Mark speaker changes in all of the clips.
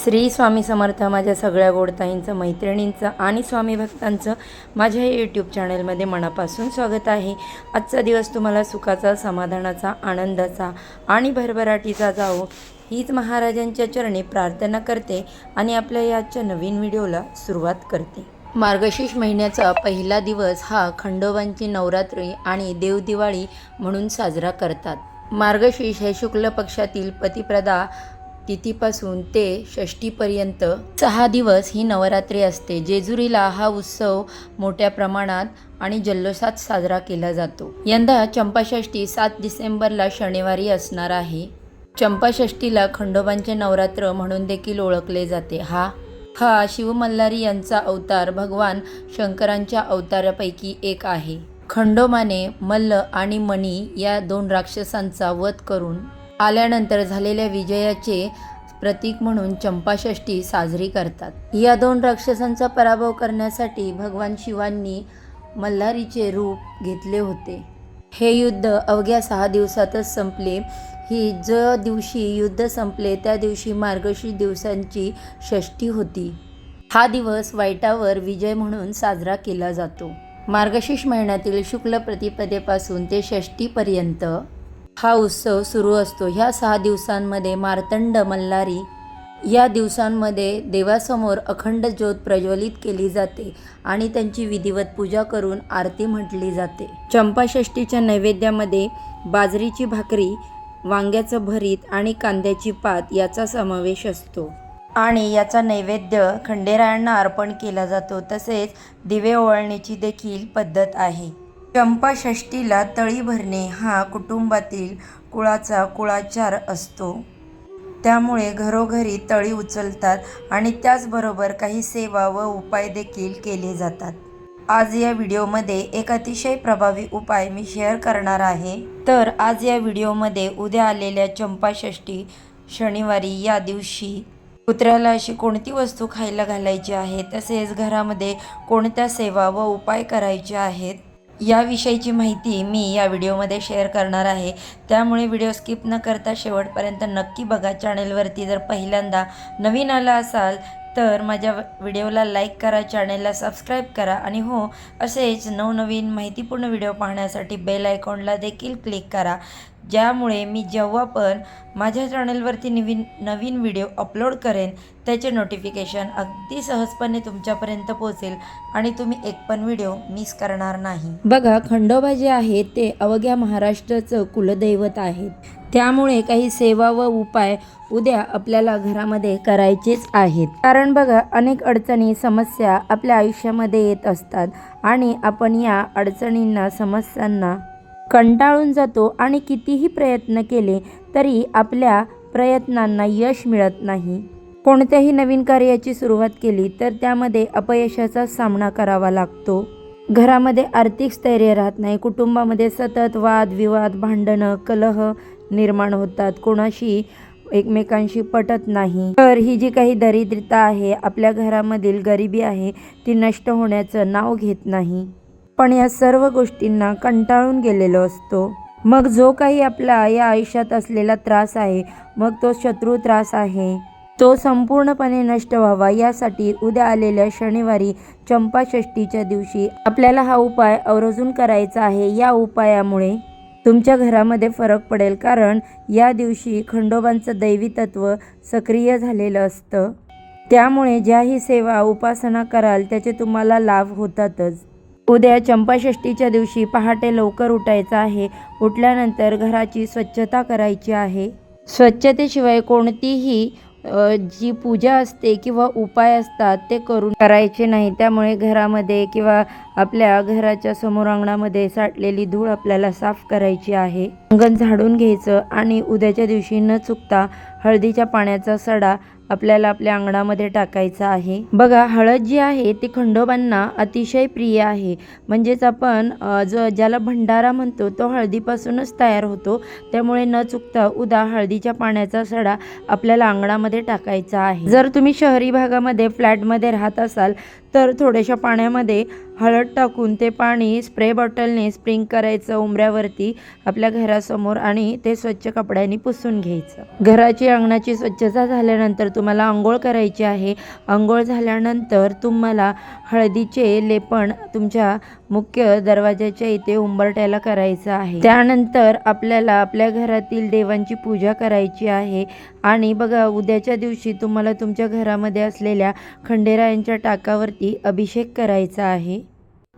Speaker 1: श्री स्वामी समर्थ माझ्या सगळ्या गोडताईंचं मैत्रिणींचं आणि स्वामी भक्तांचं माझ्या या यूट्यूब चॅनलमध्ये मनापासून स्वागत आहे. आजचा दिवस तुम्हाला सुखाचा समाधानाचा आनंदाचा आणि भरभराटीचा जावो हीच महाराजांच्या चरणी प्रार्थना करते आणि आपल्या या आजच्या नवीन व्हिडिओला सुरुवात करते. मार्गशीर्ष महिन्याचा पहिला दिवस हा खंडोबांची नवरात्री आणि देवदिवाळी म्हणून साजरा करतात. मार्गशीर्ष हे शुक्ल पक्षातील पतिप्रदा तिथीपासून ते षष्टीपर्यंत सहा दिवस ही नवरात्री असते. जेजुरीला हा उत्सव मोठ्या प्रमाणात आणि जल्लोषात साजरा केला जातो. यंदा चंपाषष्ठी सात डिसेंबरला शनिवारी असणार आहे. चंपाषष्ठीला खंडोबांचे नवरात्र म्हणून देखील ओळखले जाते. हा हा शिवमल्हारी यांचा अवतार भगवान शंकरांच्या अवतारापैकी एक आहे. खंडोबाने मल्ल आणि मणी या दोन राक्षसांचा वध करून आल्यानंतर झालेल्या विजयाचे प्रतीक म्हणून चंपाषष्ठी साजरी करतात. या दोन राक्षसांचा पराभव करण्यासाठी भगवान शिवांनी मल्हारीचे रूप घेतले होते. हे युद्ध अवघ्या सहा दिवसातच संपले. ही ज दिवशी युद्ध संपले त्या दिवशी मार्गशीर्ष दिवसांची षष्ठी होती. हा दिवस वाईटावर विजय म्हणून साजरा केला जातो. मार्गशीर्ष महिन्यातील शुक्ल प्रतिपदेपासून ते षष्टीपर्यंत हा उत्सव सुरू असतो. ह्या सहा दिवसांमध्ये मार्तंड मल्हारी या दिवसांमध्ये देवासमोर अखंड ज्योत प्रज्वलित केली जाते आणि त्यांची विधिवत पूजा करून आरती म्हटली जाते. चंपाषष्ठीच्या नैवेद्यामध्ये बाजरीची भाकरी वांग्याचं भरीत आणि कांद्याची पात याचा समावेश असतो. आणि याचा नैवेद्य खंडेरायांना अर्पण केला जातो. तसेच दिवे ओळणीची देखील पद्धत आहे. चंपाषष्ठीला तळी भरणे हा कुटुंबातील कुळाचा कुळाचार असतो. त्यामुळे घरोघरी तळी उचलतात आणि त्याचबरोबर काही सेवा व उपाय देखील केले जातात. आज या व्हिडिओमध्ये एक अतिशय प्रभावी उपाय मी शेअर करणार आहे. तर आज या व्हिडिओमध्ये उद्या आलेल्या चंपाषष्ठी शनिवारी या दिवशी कुत्र्याला अशी कोणती वस्तू खायला घालायची आहे तसेच घरामध्ये कोणत्या सेवा व उपाय करायचे आहेत याविषयीची माहिती मी या व्हिडिओमध्ये शेअर करणार आहे. त्यामुळे व्हिडिओ स्किप न करता शेवटपर्यंत नक्की बघा. चॅनेलवरती जर पहिल्यांदा नवीन आला असाल तर माझ्या व्हिडिओला लाईक करा चॅनेलला सबस्क्राईब करा आणि हो असेच नवनवीन माहितीपूर्ण व्हिडिओ पाहण्यासाठी बेल आयकॉनला देखील क्लिक करा. ज्यामुळे मी जेव्हा पण माझ्या चॅनलवरती नवीन नवीन व्हिडिओ अपलोड करेन त्याचे नोटिफिकेशन अगदी सहजपणे तुमच्यापर्यंत पोहोचेल आणि तुम्ही एक पण व्हिडिओ मिस करणार नाही. बघा खंडोबा जे आहे ते अवघ्या महाराष्ट्राचं कुलदैवत आहेत. त्यामुळे काही सेवा व उपाय उद्या आपल्याला घरामध्ये करायचेच आहेत. कारण बघा अनेक अडचणी समस्या आपल्या आयुष्यामध्ये येत असतात आणि आपण या अडचणींना समस्यांना कंटाळून जातो आणि कितीही प्रयत्न केले तरी आपल्या प्रयत्नांना यश मिळत नाही. कोणत्याही नवीन कार्याची सुरुवात केली तर त्यामध्ये अपयशाचा सामना करावा लागतो. घरामध्ये आर्थिक स्थैर्य राहत नाही कुटुंबामध्ये सतत वाद विवाद भांडणं कलह निर्माण होतात. कोणाशी एकमेकांशी पटत नाही. तर ही जी काही दरिद्रता आहे आपल्या घरामधील गरिबी आहे ती नष्ट होण्याचं नाव घेत नाही. पण या सर्व गोष्टींना कंटाळून गेलेलो असतो. मग जो काही आपला या आयुष्यात असलेला त्रास आहे मग तो शत्रू त्रास आहे. तो संपूर्णपणे नष्ट व्हावा यासाठी उद्या आलेल्या शनिवारी चंपाषष्ठीच्या दिवशी आपल्याला हा उपाय आवर्जून करायचा आहे. या उपायामुळे तुमच्या घरामध्ये फरक पडेल कारण या दिवशी खंडोबांचं दैवी तत्व सक्रिय झालेलं असतं. त्यामुळे ज्याही सेवा उपासना कराल त्याचे तुम्हाला लाभ होतातच. उद्या चंपाषष्ठीच्या दिवशी पहाटे लवकर उठायचं आहे. उठल्यानंतर घराची स्वच्छता करायची आहे. स्वच्छतेशिवाय कोणतीही जी पूजा असते किंवा उपाय असतात ते करून करायचे नाही. त्यामुळे घरामध्ये किंवा आपल्या घराच्या समोर अंगणामध्ये साठलेली धूळ आपल्याला साफ करायची आहे. अंगण झाडून घ्यायचं आणि उद्याच्या दिवशी न चुकता हळदीच्या पाण्याचा सडा आपल्याला आपल्या अंगणामध्ये टाकायचा आहे. बघा हळद जी आहे ती खंडोबांना अतिशय प्रिय आहे. म्हणजेच आपण जो ज्याला भंडारा म्हणतो तो हळदीपासूनच तयार होतो. त्यामुळे न चुकता उदा हळदीच्या पाण्याचा सडा आपल्याला अंगणामध्ये टाकायचा आहे. जर तुम्ही शहरी भागामध्ये फ्लॅटमध्ये राहत असाल तर थोड्याशा पाण्यामध्ये हळद टाकून ते पाणी स्प्रे बॉटलने स्प्रिंग करायचं उंबऱ्यावरती आपल्या घरासमोर आणि ते स्वच्छ कपड्यांनी पुसून घ्यायचं. घराची अंगणाची स्वच्छता झाल्यानंतर तुम्हाला आंघोळ करायची आहे. आंघोळ झाल्यानंतर तुम्हाला हळदीचे लेपण तुमच्या मुख्य दरवाजाच्या इथे उंबरट्याला करायचं आहे. त्यानंतर आपल्याला आपल्या घरातील देवांची पूजा करायची आहे. आणि बघा उद्याच्या दिवशी तुम्हाला तुमच्या घरामध्ये असलेल्या खंडेरायांच्या टाकावरती अभिषेक करायचा आहे.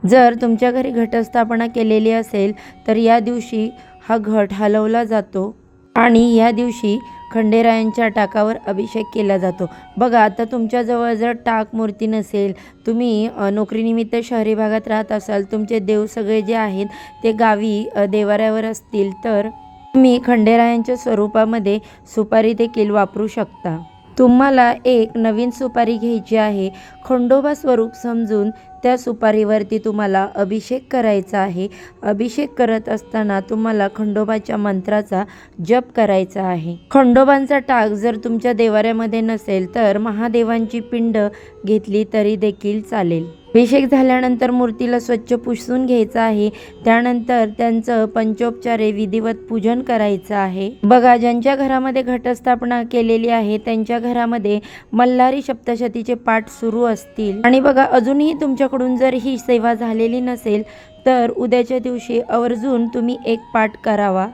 Speaker 1: जर तुमच्या घरी घटस्थापना केलेली असेल तर या दिवशी हा घट हलवला जातो. आणि या दिवशी खंडेरायांच्या टाकावर अभिषेक केला जातो. बघा आता तुमच्याजवळ जर टाक मूर्ती नसेल तुम्ही नोकरीनिमित्त शहरी भागात राहत असाल तुमचे देव सगळे जे आहेत ते गावी देवाऱ्यावर असतील तर तुम्ही खंडेरायांच्या स्वरूपामध्ये सुपारी देखील वापरू शकता. तुम्हाला एक नवीन सुपारी घ्यायची आहे. खंडोबा स्वरूप समजून त्या सुपारीवरती तुम्हाला अभिषेक करायचा आहे. अभिषेक करत असताना तुम्हाला खंडोबाच्या मंत्राचा जप करायचा आहे. खंडोबांचा टाक जर तुमच्या देवाऱ्यामध्ये नसेल तर महादेवांची पिंड घेतली तरी देखील चालेल. अभिषेक झाल्यानंतर मूर्तीला स्वच्छ पुसून घ्यायचं आहे. त्यानंतर त्यांचं पंचोपचारे विधिवत पूजन करायचं आहे. बघा ज्यांच्या घरामध्ये घटस्थापना केलेली आहे त्यांच्या घरामध्ये मल्हारी सप्तशतीचे पाठ सुरू असतील. आणि बघा अजूनही तुमच्या तुमच्याकडून जर ही सेवा झालेली नसेल तर उद्याच्या दिवशी आवर्जून तुम्ही एक पाठ करावा.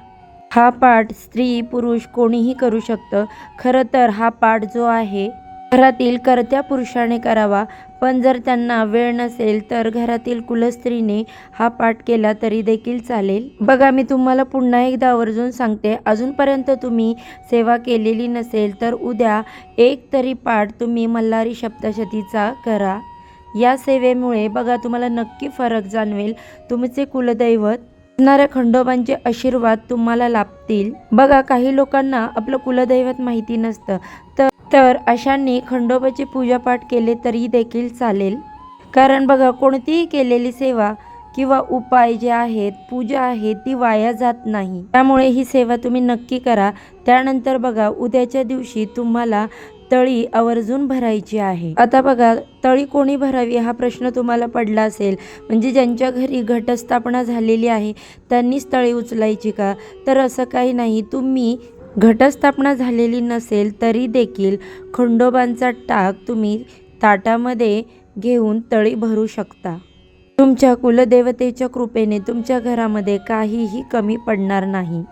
Speaker 1: हा पाठ स्त्री पुरुष कोणीही करू शकतं. खरं तर हा पाठ जो आहे घरातील कर्त्या पुरुषाने करावा. पण जर त्यांना वेळ नसेल तर घरातील कुलस्त्रीने हा पाठ केला तरी देखील चालेल. बघा मी तुम्हाला पुन्हा एकदा आवर्जून सांगते. अजूनपर्यंत तुम्ही सेवा केलेली नसेल तर उद्या एक तरी पाठ तुम्ही मल्हारी सप्तशतीचा करा. या सेवेमुळे बघा तुम्हाला नक्की फरक जाणवेल. तुमचे कुलदैवत असणाऱ्या खंडोबांचे आशीर्वाद तुम्हाला लाभतील. बघा काही लोकांना आपलं कुलदैवत माहिती नसतं. तर तर अशांनी खंडोबाची पूजापाठ केले तरी देखील चालेल. कारण बघा कोणतीही केलेली सेवा किंवा उपाय जे आहेत पूजा आहे ती वाया जात नाही. त्यामुळे ही सेवा तुम्ही नक्की करा. त्यानंतर बघा उद्याच्या दिवशी तुम्हाला तळी आवर्जून भरायची आहे. आता बघा तळी कोणी भरावी हा प्रश्न तुम्हाला पडला असेल. म्हणजे ज्यांच्या घरी घटस्थापना झालेली आहे त्यांनीच तळी उचलायची का? तर असं काही नाही. तुम्ही घटस्थापना झालेली नसेल तरी देखील खंडोबांचा टाक तुम्ही ताटामध्ये घेऊन तळी भरू शकता. तुमच्या कुलदेवतेच्या कृपेने तुमच्या घरामध्ये काहीही कमी पडणार नाही.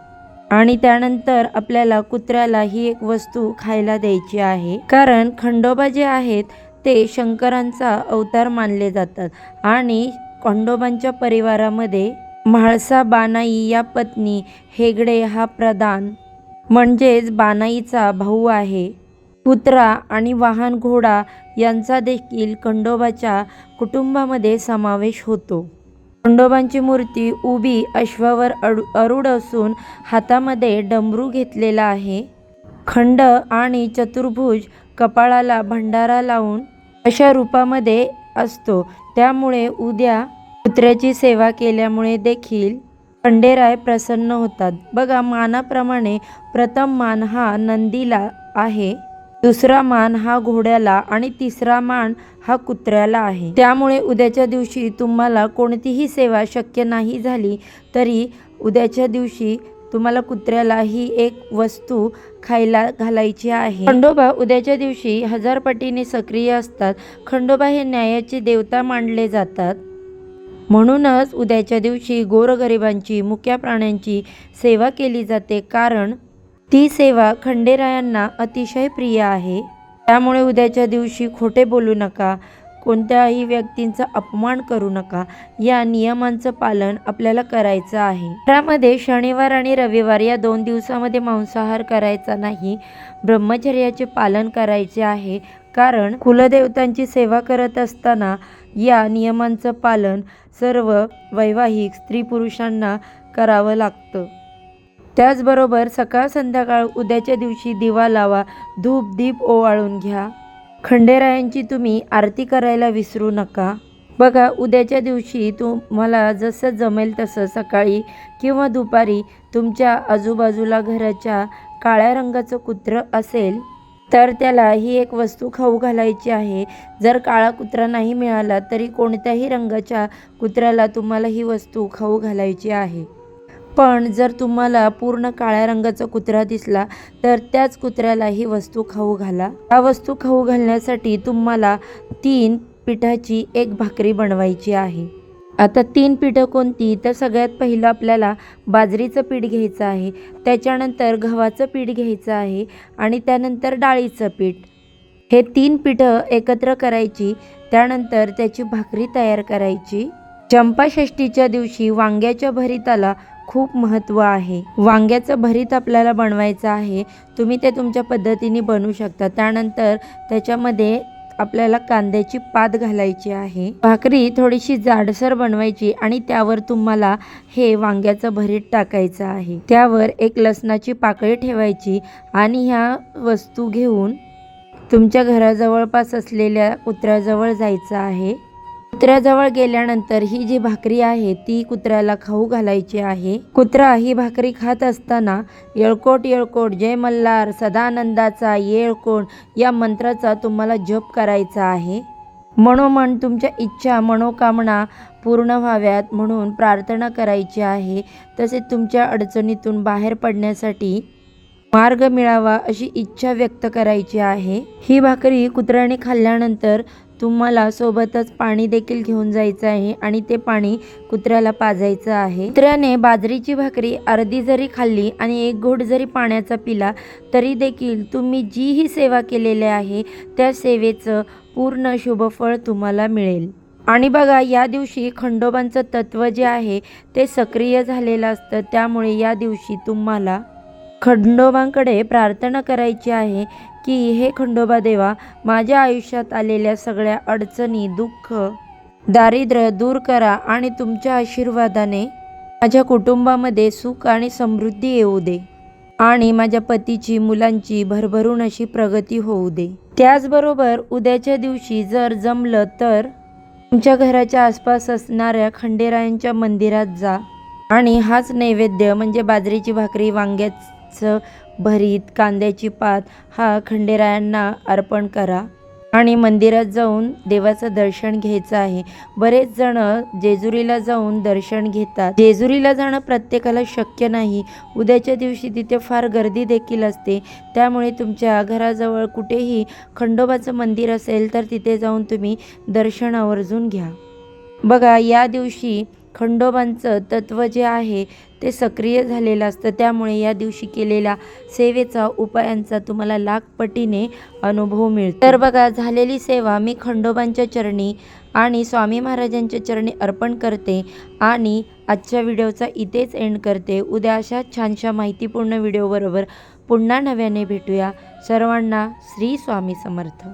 Speaker 1: आणि त्यानंतर आपल्याला कुत्र्याला ही एक वस्तू खायला द्यायची आहे. कारण खंडोबा जे आहेत ते शंकरांचा अवतार मानले जातात. आणि खंडोबांच्या परिवारामध्ये म्हाळसा बानाई या पत्नी हेगडे हा प्रधान म्हणजेच बानाईचा भाऊ आहे. कुत्रा आणि वाहन घोडा यांचा देखील खंडोबाच्या कुटुंबामध्ये समावेश होतो. खंडोबांची मूर्ती उभी अश्वावर अडू अरुड असून हातामध्ये डमरू घेतलेला आहे. खंड आणि चतुर्भुज कपाळाला भंडारा लावून अशा रूपामध्ये असतो. त्यामुळे उद्या कुत्र्याची सेवा केल्यामुळे देखील खंडेराय प्रसन्न होतात. बघा मानाप्रमाणे प्रथम मान हा नंदीला आहे. दुसरा मान हा घोड्याला आणि तिसरा मान हा कुत्र्याला आहे. त्यामुळे उद्याच्या दिवशी तुम्हाला कोणतीही सेवा शक्य नाही झाली तरी उद्याच्या दिवशी तुम्हाला कुत्र्याला ही एक वस्तू खायला घालायची आहे. खंडोबा उद्याच्या दिवशी हजार पटीने सक्रिय असतात. खंडोबा हे न्यायाची देवता मानले जातात. म्हणूनच उद्याच्या दिवशी गोरगरिबांची मुक्या प्राण्यांची सेवा केली जाते. कारण ती सेवा खंडेरायांना अतिशय प्रिय आहे. त्यामुळे उद्याच्या दिवशी खोटे बोलू नका कोणत्याही व्यक्तींचा अपमान करू नका. या नियमांचं पालन आपल्याला करायचं आहे. त्यामध्ये शनिवार आणि रविवार या दोन दिवसामध्ये मांसाहार करायचा नाही ब्रह्मचर्याचे पालन करायचे आहे. कारण कुलदेवतांची सेवा करत असताना या नियमांचं पालन सर्व वैवाहिक स्त्री पुरुषांना करावं लागतं. त्याचबरोबर सकाळ संध्याकाळ उद्याच्या दिवशी दिवा लावा धूप दीप ओवाळून घ्या. खंडेरायांची तुम्ही आरती करायला विसरू नका. बघा उद्याच्या दिवशी तुम्हाला जसं जमेल तसं सकाळी किंवा दुपारी तुमच्या आजूबाजूला घराच्या काळ्या रंगाचं कुत्रं असेल तर त्याला ही एक वस्तू खाऊ घालायची आहे. जर काळा कुत्रा नाही मिळाला तरी कोणत्याही रंगाच्या कुत्र्याला तुम्हाला ही वस्तू खाऊ घालायची आहे. पण जर तुम्हाला पूर्ण काळ्या रंगाचा कुत्रा दिसला तर त्याच कुत्र्याला ही वस्तू खाऊ घाला. या वस्तू खाऊ घालण्यासाठी तुम्हाला तीन पिठाची एक भाकरी बनवायची आहे. आता तीन पिठं कोणती? तर सगळ्यात पहिलं आपल्याला बाजरीचं पीठ घ्यायचं आहे त्याच्यानंतर गव्हाचं पीठ घ्यायचं आहे आणि त्यानंतर डाळीचं पीठ. हे तीन पिठं एकत्र करायची त्यानंतर त्याची भाकरी तयार करायची. चंपाषष्ठीच्या दिवशी वांग्याच्या भरिताला खूप महत्त्व आहे. वांग्याचं भरीत आपल्याला बनवायचं आहे. तुम्ही ते तुमच्या पद्धतीने बनवू शकता. त्यानंतर त्याच्यामध्ये आपल्याला कांद्याची पात घालायची आहे. भाकरी थोडीशी जाडसर बनवायची आणि त्यावर तुम्हाला हे वांग्याचं भरीत टाकायचं आहे. त्यावर एक लसणाची पाकळी ठेवायची आणि ह्या वस्तू घेऊन तुमच्या घराजवळपास असलेल्या कुत्र्याजवळ जायचं आहे. कुत्र्याजवळ गेल्यानंतर ही जी भाकरी आहे ती कुत्र्याला खाऊ घालायची आहे. कुत्रा ही भाकरी खात असताना येळकोट येळकोट जय मल्हार सदानंदाचा येळकोट या मंत्राचा तुम्हाला जप करायचा आहे. मनोमन तुमच्या इच्छा मनोकामना पूर्ण व्हाव्यात म्हणून प्रार्थना करायची आहे. तसेच तुमच्या अडचणीतून बाहेर पडण्यासाठी मार्ग मिळावा अशी इच्छा व्यक्त करायची आहे. ही भाकरी कुत्र्याने खाल्ल्यानंतर तुम्हाला सोबतच पाणी देखील घेऊन जायचं आहे आणि ते पाणी कुत्र्याला पाजायचं आहे. कुत्र्याने बाजरीची भाकरी अर्धी जरी खाल्ली आणि एक घोट जरी पाण्याचा पिला तरी देखील तुम्ही जी ही सेवा केलेली आहे. त्या सेवेचं पूर्ण शुभफळ तुम्हाला मिळेल. आणि बघा या दिवशी खंडोबांचं तत्व जे आहे ते सक्रिय झालेलं असतं. त्यामुळे या दिवशी तुम्हाला खंडोबांकडे प्रार्थना करायची आहे की हे खंडोबा देवा माझ्या आयुष्यात आलेल्या सगळ्या अडचणी दुःख दारिद्र्य दूर करा आणि तुमच्या आशीर्वादाने माझ्या कुटुंबामध्ये सुख आणि समृद्धी येऊ दे आणि माझ्या पतीची मुलांची भरभरून अशी प्रगती होऊ दे. त्याचबरोबर उद्याच्या दिवशी जर जमलं तर तुमच्या घराच्या आसपास असणाऱ्या खंडेरायांच्या मंदिरात जा आणि हाच नैवेद्य म्हणजे बाजरीची भाकरी वांग्याच भरीत कांद्याची पात हा खंडेरायांना अर्पण करा. आणि मंदिरात जाऊन देवाचं दर्शन घ्यायचं आहे. बरेच जण जेजुरीला जाऊन दर्शन घेतात. जेजुरीला जाणं प्रत्येकाला शक्य नाही. उद्याच्या दिवशी तिथे फार गर्दी देखील असते. त्यामुळे तुमच्या घराजवळ कुठेही खंडोबाचं मंदिर असेल तर तिथे जाऊन तुम्ही दर्शन आवर्जून घ्या. बघा या दिवशी खंडोबांचं तत्व जे आहे ते सक्रिय झालेलं असतं. त्यामुळे या दिवशी केलेल्या सेवेचा उपायांचा तुम्हाला लाखपटीने अनुभव मिळतो. तर बघा झालेली सेवा मी खंडोबांच्या चरणी आणि स्वामी महाराजांच्या चरणी अर्पण करते आणि आजच्या व्हिडिओचा इथेच एंड करते. उद्या अशा छानशा माहितीपूर्ण व्हिडिओबरोबर पुन्हा नव्याने भेटूया. सर्वांना श्री स्वामी समर्थ.